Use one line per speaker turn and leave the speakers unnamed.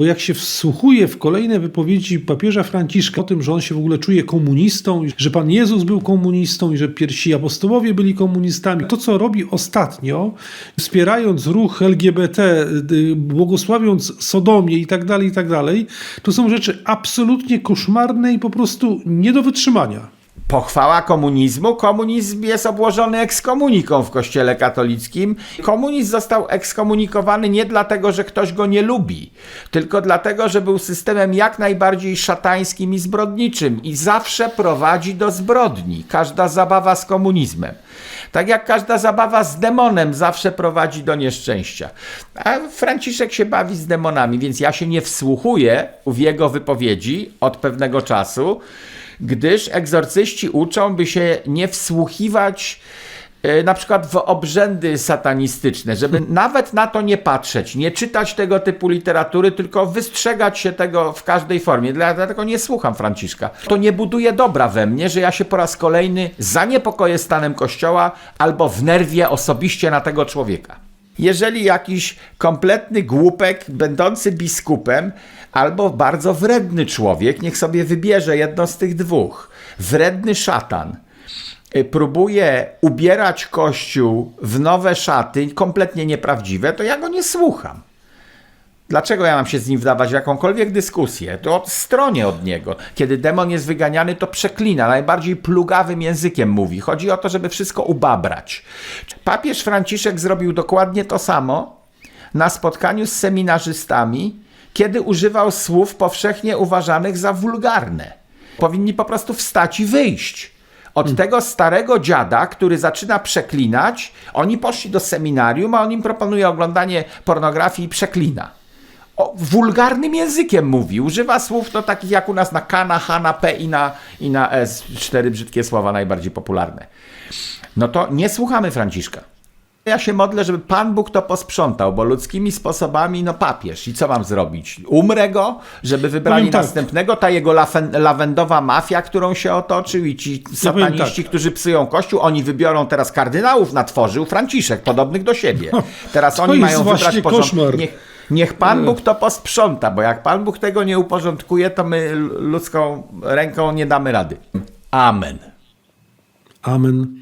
Bo jak się wsłuchuje w kolejne wypowiedzi papieża Franciszka o tym, że on się w ogóle czuje komunistą, że Pan Jezus był komunistą i że pierwsi apostołowie byli komunistami, to co robi ostatnio, wspierając ruch LGBT, y, błogosławiąc Sodomię i tak dalej, i tak dalej, to są rzeczy absolutnie koszmarne i po prostu nie do wytrzymania.
Pochwała komunizmu. Komunizm jest obłożony ekskomuniką w kościele katolickim. Komunizm został ekskomunikowany nie dlatego, że ktoś go nie lubi, tylko dlatego, że był systemem jak najbardziej szatańskim i zbrodniczym i zawsze prowadzi do zbrodni. Każda zabawa z komunizmem. Tak jak każda zabawa z demonem zawsze prowadzi do nieszczęścia. A Franciszek się bawi z demonami, więc ja się nie wsłuchuję w jego wypowiedzi od pewnego czasu gdyż egzorcyści uczą, by się nie wsłuchiwać e, na przykład w obrzędy satanistyczne, żeby nawet na to nie patrzeć, nie czytać tego typu literatury, tylko wystrzegać się tego w każdej formie. Dla- Dlatego nie słucham Franciszka. To nie buduje dobra we mnie, że ja się po raz kolejny zaniepokoję stanem Kościoła albo wnerwię osobiście na tego człowieka. Jeżeli jakiś kompletny głupek, będący biskupem, albo bardzo wredny człowiek, niech sobie wybierze jedno z tych dwóch, wredny szatan, y, próbuje ubierać Kościół w nowe szaty, kompletnie nieprawdziwe, to ja go nie słucham. Dlaczego ja mam się z nim wdawać w jakąkolwiek dyskusję? To stronie od niego. Kiedy demon jest wyganiany, to przeklina, najbardziej plugawym językiem mówi. Chodzi o to, żeby wszystko ubabrać. Papież Franciszek zrobił dokładnie to samo na spotkaniu z seminarzystami, kiedy używał słów powszechnie uważanych za wulgarne. Powinni po prostu wstać i wyjść. Od tego starego dziada, który zaczyna przeklinać, oni poszli do seminarium, a on im proponuje oglądanie pornografii i przeklina o, wulgarnym językiem mówi. Używa słów to takich jak u nas na K, na H, na P i na, i na S. Cztery brzydkie słowa najbardziej popularne. No to nie słuchamy Franciszka. Ja się modlę, żeby Pan Bóg to posprzątał, bo ludzkimi sposobami, no papież. I co mam zrobić? Umrę go, żeby wybrali
tak.
następnego? Ta jego lawendowa mafia, którą się otoczył i ci sataniści,
tak.
którzy psują kościół, oni wybiorą teraz kardynałów na tworzył Franciszek, podobnych do siebie. Teraz
to
oni mają wybrać
właśnie
porząd...
koszmar.
Niech, niech Pan Bóg to posprząta, bo jak Pan Bóg tego nie uporządkuje, to my ludzką ręką nie damy rady. Amen.
Amen.